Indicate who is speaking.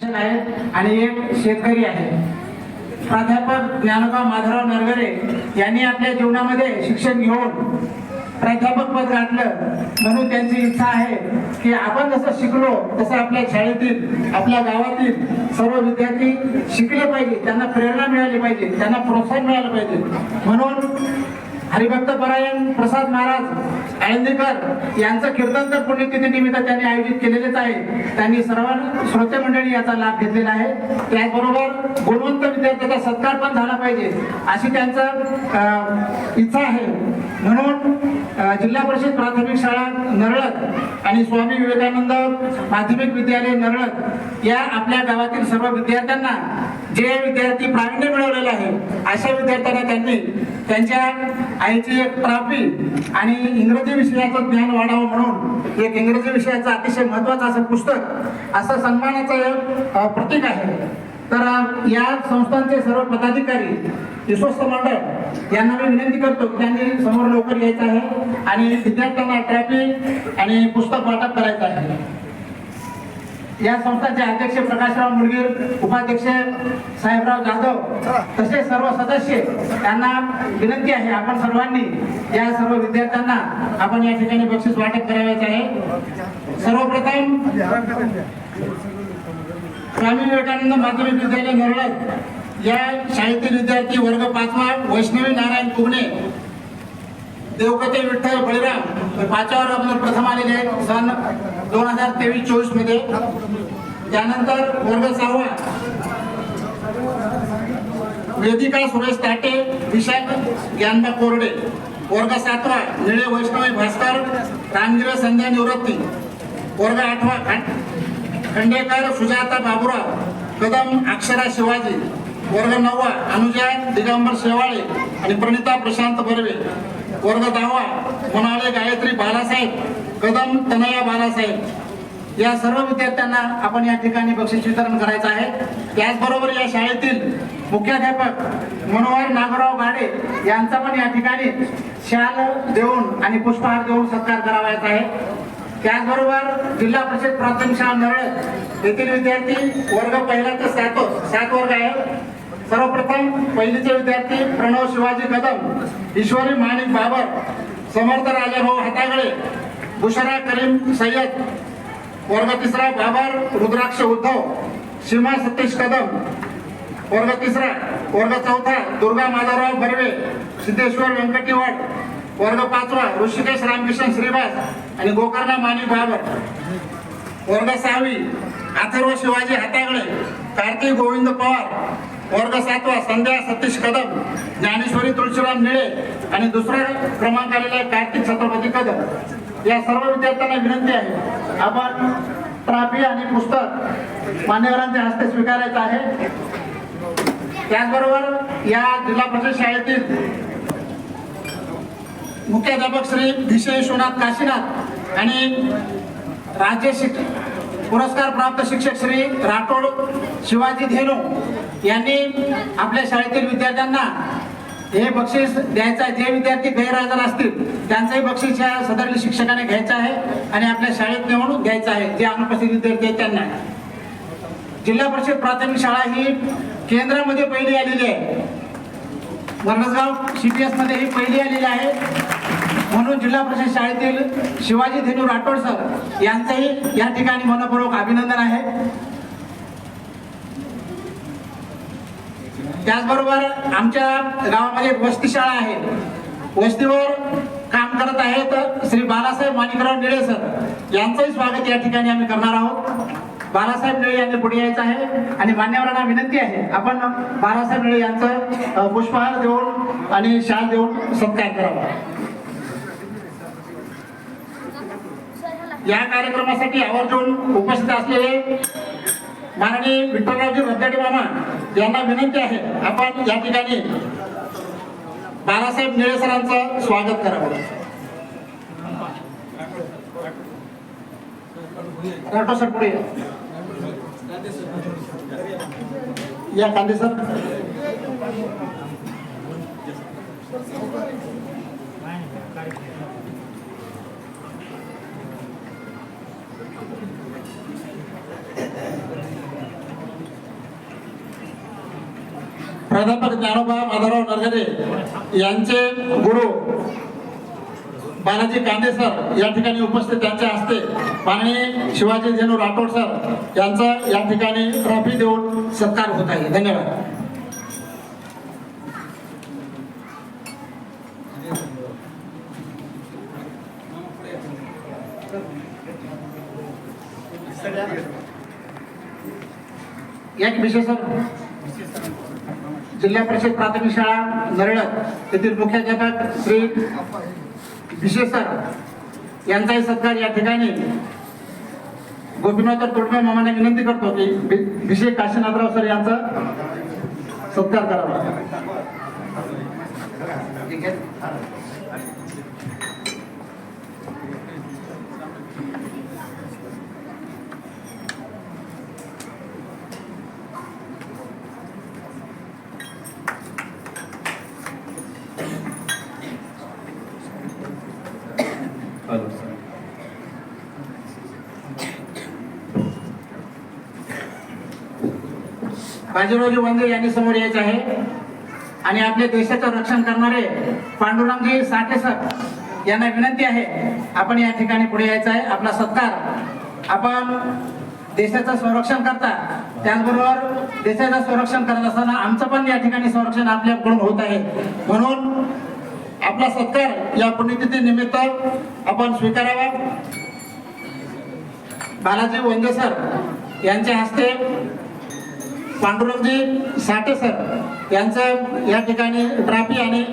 Speaker 1: आणि एक शेतकरी आहे. प्राध्यापक ज्ञानोबा माधवराव नरगरे यांनी आपल्या जीवनामध्ये शिक्षण घेऊन प्राध्यापक पद गाठलं. म्हणून त्यांची इच्छा आहे की आपण जसं शिकलो तसं आपल्या शाळेतील आपल्या गावातील सर्व विद्यार्थी शिकले पाहिजे. त्यांना प्रेरणा मिळाली पाहिजे. त्यांना प्रोत्साहन मिळालं पाहिजे. म्हणून हरिभक्त परायण प्रसाद महाराज आळंदीकर यांचं कीर्तन तर पुण्यतिथी निमित्त त्यांनी आयोजित केलेलेच आहे. त्यांनी सर्व श्रोते मंडळी याचा लाभ घेतलेला आहे. त्याचबरोबर गुणवंत विद्यार्थ्याचा सत्कार पण झाला पाहिजे अशी त्यांचं इच्छा आहे. म्हणून जिल्हा परिषद प्राथमिक शाळा नरळत आणि स्वामी विवेकानंद माध्यमिक विद्यालय नरळत या आपल्या गावातील सर्व विद्यार्थ्यांना जे विद्यार्थी प्रावीण्य मिळवलेलं आहे अशा विद्यार्थ्यांना त्यांनी त्यांच्या आईची एक ट्रॉफी आणि इंग्रजी विषयाचं ज्ञान वाढावं म्हणून एक इंग्रजी विषयाचं अतिशय महत्वाचं असं पुस्तक असं सन्मानाचं एक प्रतीक आहे. तर या संस्थांचे सर्व पदाधिकारी विश्वस्त मंडळ यांना मी विनंती करतो की त्यांनी समोर लवकर यायचं आहे आणि विद्यार्थ्यांना ट्रॉफी आणि पुस्तक वाटप करायचं आहे. या संस्थांचे अध्यक्ष प्रकाशराव मुलगीर उपाध्यक्ष साहेबराव जाधव तसेच सर्व सदस्य त्यांना विनंती आहे. आपण सर्वांनी या सर्व विद्यार्थ्यांना आपण या ठिकाणी बक्षीस वाटप करायचं आहे. सर्वप्रथम स्वामी विवेकानंद माध्यमिक विद्यालय नरळत या शाळेतील विद्यार्थी वर्ग पाचवा वैष्णवी नारायण कुबणे देवकते विठ्ठल बळीराम हे पाचव्या वर्गामध्ये प्रथम आलेले आहेत. सन दोन हजार तेवीस चोवीसमध्ये. त्यानंतर वर्ग सहावा वेदिका सुरेश ताटे विशाल ज्ञानबा कोरडे. वर्ग सातवा निळे वैष्णवी भास्कर रामगिरा संध्या निवृत्ती. वर्ग आठवा खंडेकर सुजाता बाबुराव कदम अक्षरा शिवाजी वर्ग नववा अनुजा दिगंबर शेवाळे आणि प्रणिता प्रशांत बर्वे. वर्ग दहावा म्हणाले गायत्री बालासाहेब कदम तनया बालासाहेब. या सर्व विद्यार्थ्यांना आपण या ठिकाणी बक्षीस वितरण करायचं आहे. त्याचबरोबर या शाळेतील मुख्याध्यापक मनोहर नागराव गाडे यांचा पण या ठिकाणी शाल देऊन आणि पुष्पहार देऊन सत्कार करावायचा आहे. त्याचबरोबर जिल्हा परिषद प्राथमिक शाळा नरळ येथील विद्यार्थी वर्ग पहिला ते सात सात वर्ग आहे. सर्वप्रथम पहिलीचे विद्यार्थी प्रणव शिवाजी कदम ईश्वरी माणिक बाबर समर्थ राजाभाऊ हातागळे बुशरा करीम सय्यद वर्ग तिसरा बाबर रुद्राक्ष उद्धव सीमा सतीश कदम वर्ग तिसरा वर्ग चौथा दुर्गा माधवराव बर्वे सिद्धेश्वर व्यंकटीवाड वर्ग पाचवा ऋषिकेश रामकिशन श्रीवास आणि गोकर्णा माणिक बाबर वर्ग सहावी अथर्व शिवाजी हातागळे कार्तिक गोविंद पवार. वर्ग सातवा संध्या सतीश कदम ज्ञानेश्वरी तुळशीराम निळे आणि दुसरा क्रमांक आलेला आहे कार्तिक छत्रपती कदम. या सर्व विद्यार्थ्यांना विनंती आहे आपण ट्रॉफी आणि पुस्तक मान्यवरांच्या हस्ते स्वीकारायचं आहे. त्याचबरोबर या जिल्हा परिषद शाळेतील मुख्याध्यापक श्री भिषे विश्वनाथ काशीनाथ आणि राज्य शिक पुरस्कार प्राप्त शिक्षक श्री राठोड शिवाजी धेनू यांनी आपल्या शाळेतील विद्यार्थ्यांना हे बक्षीस द्यायचं आहे. जे विद्यार्थी गैरहजर असतील त्यांचंही बक्षीस या सदरील शिक्षकाने घ्यायचं आहे आणि आपल्या शाळेत निवडून घ्यायचं आहे. जे अनुपस्थित विद्यार्थी आहेत त्यांना. जिल्हा परिषद प्राथमिक शाळा ही केंद्रामध्ये पहिली आलेली आहे. धनसगाव सी पी मध्ये ही पहिली आलेली आहे. म्हणून जिल्हा परिषद शाळेतील शिवाजी धेनू राठोड सर यांचंही या ठिकाणी मनपूर्वक अभिनंदन आहे. त्याचबरोबर आमच्या गावामध्ये एक वस्ती शाळा आहे. वस्तीवर काम करत आहेत श्री बालासाहेब माणिकराव निळे सर. यांचंही स्वागत या ठिकाणी आम्ही करणार आहोत. बालासाहेब निळे यांनी पुढे यायचं आहे आणि मान्यवरांना विनंती आहे. आपण बालासाहेब निळे यांचं पुष्पहार देऊन आणि शाल देऊन सत्कार करावा. या कार्यक्रमासाठी आवर्जून उपस्थित असलेले माननीय विठ्ठलरावजी रद्दाडी मामा यांना विनंती आहे आपण या ठिकाणी बाळासाहेब निळे सरांचं स्वागत करावं सर पुढे या. या कांदे सर प्राध्यापक ज्ञानोबा माधवराव नरगरे यांचे गुरु बालाजी कांदे सर या ठिकाणी उपस्थित त्यांच्या हस्ते माननीय शिवाजी धेनू राठोड सर यांचा या ठिकाणी ट्रॉफी देऊन सत्कार होत आहे. धन्यवाद. एक विशेष जिल्हा परिषद प्राथमिक शाळा नरळक येथील मुख्याध्यापक श्री विशेष सर यांचाही सत्कार या ठिकाणी. गोपीनाथ तोडमे मामाने विनंती करतो की विशेष विषय काशीनाथराव सर यांचा सत्कार करावा. बाजीरावजी वंदे यांनी समोर यायचे आहे. आणि आपल्या देशाचं रक्षण करणारे पांडुरंगजी साठे सर यांना विनंती आहे आपण या ठिकाणी पुढे यायचं आहे. आपला सत्कार आपण देशाचं संरक्षण करता. त्याचबरोबर देशाचं संरक्षण करत असताना आमचं पण या ठिकाणी संरक्षण आपल्याकडून होत आहे. म्हणून आपला सत्कार या पुण्यतिथी निमित्त आपण स्वीकारावा. बालाजी वंदे सर यांच्या हस्ते पांडुरंगजी साठे सर यांचं या ठिकाणी ट्रॉफी आणि